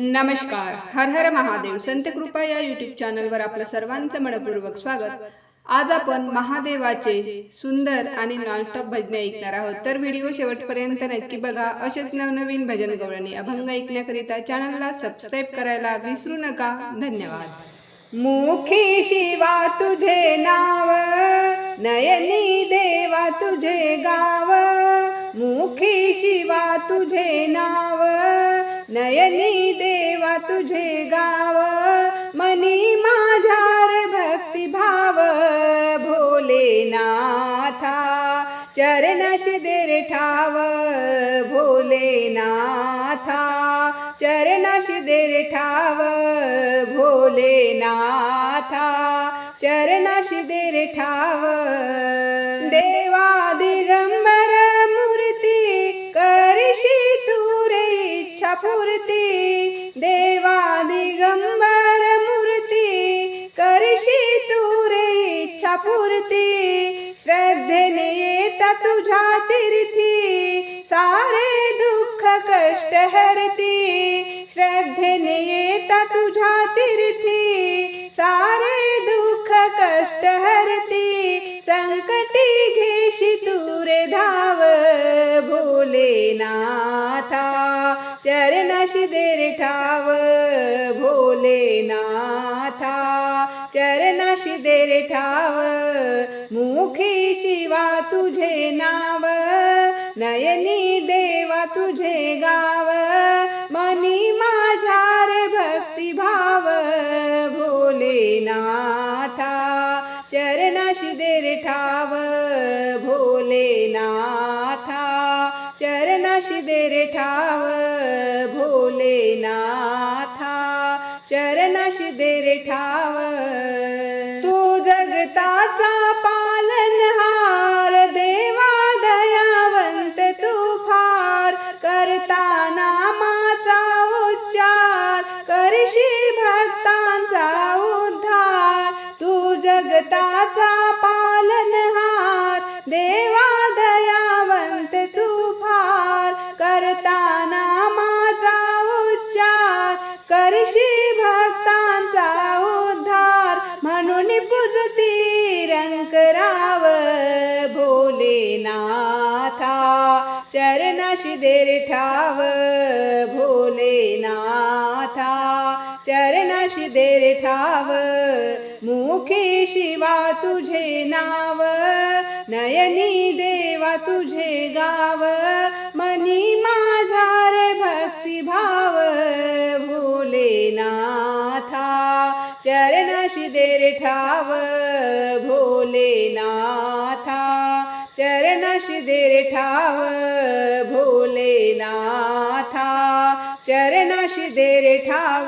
नमस्कार. हर हर महादेव. संत कृपा या युट्यूब चॅनलवर आपलं सर्वांचं मनपूर्वक स्वागत. आज आपण महादेवाचे सुंदर आणि नॉनस्टॉप भजने ऐकणार आहोत. तर व्हिडिओ शेवटपर्यंत नक्की बघा. असेच नवनवीन भजन गवळणी अभंग ऐकण्याकरिता चॅनलला सबस्क्राईब करायला विसरू नका. धन्यवाद. मुखी शिवा तुझे नाव नयनी देवा तुझे गाव मुखी शिवा तुझे नाव नयनी दे भोलेनाथा चरणशी देर ठाव भोलेनाथा चरणशी देर ठाव भोलेनाथा चरणशी देर ठाव। देवा दिगंबर मूर्ती करशी तुरे इच्छा पूर्ती देवा दिगंबर इच्छा पूर्ती श्रद्धेने येता तुझ्या तीर्थी सारे दुःख कष्ट हरती श्रद्धेने येता तुझ्या तीर्थी सारे दुःख कष्ट हरती संकटी घेशी तुरे धाव भोलेनाथा चरणशी देर ठाव भोलेनाथा चरणाशी दे रे ठाव मुखी शिवा तुझे नाव नयनी देवा तुझे गाव मनी माझ्या रे भक्ती भाव भोलेनाथा चरणाशी देर ठाव भोलेनाथा चरणाशी रे ठाव ठाव तू जगताचा पालनहार देवा दयावंत तू फार. करताना माचा उच्चार करशी भक्तांचा उद्धार. तू जगताचा पालनहार देवा चरणाशी देर ठाव भोलेनाथा। चरणाशी देर ठाव मुखी शिवा तुझे नाव। नयनी देवा तुझे गाव मनी माझा रे भक्तिभाव भोलेनाथा। चरणाशी देर ठाव भोलेनाथ। चरणाशी देर ठाव भोलेनाथा चरणाशी देर ठाव.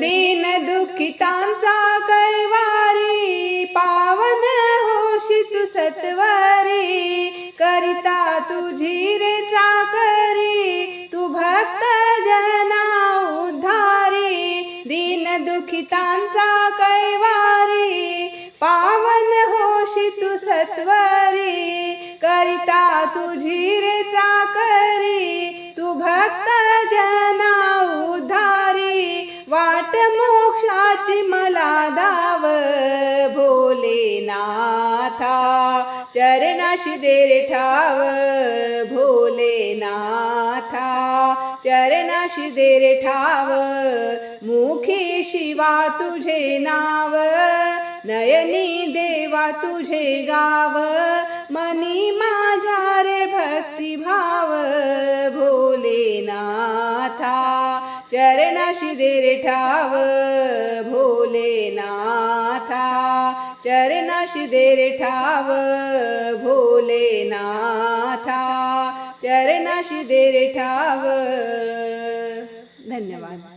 दीन दुःखितांचा कैवारी पावन होशी तू सत्वारी करिता तुझी रे चाकरी तू भक्त जना उद्धारी. दीन दुःखितांचा कैवारी पावन होशी तू सत्वरी तुझी रे चाकरी तू भक्त जना उधारी. वाट मोक्षाची मला दाव भोलेनाथा चरणाशी देर ठाव भोलेनाथा चरणाशी देर ठाव मुखी शिवा तुझे नाव. नयनी देवा तुझे गाव मनी माझ्या रे भक्तिभाव भोलेनाथा चरणाशी देर ठाव भोलेनाथा चरणाशी देर ठाव भोलेनाथा चरणाशी देर ठाव। धन्यवाद।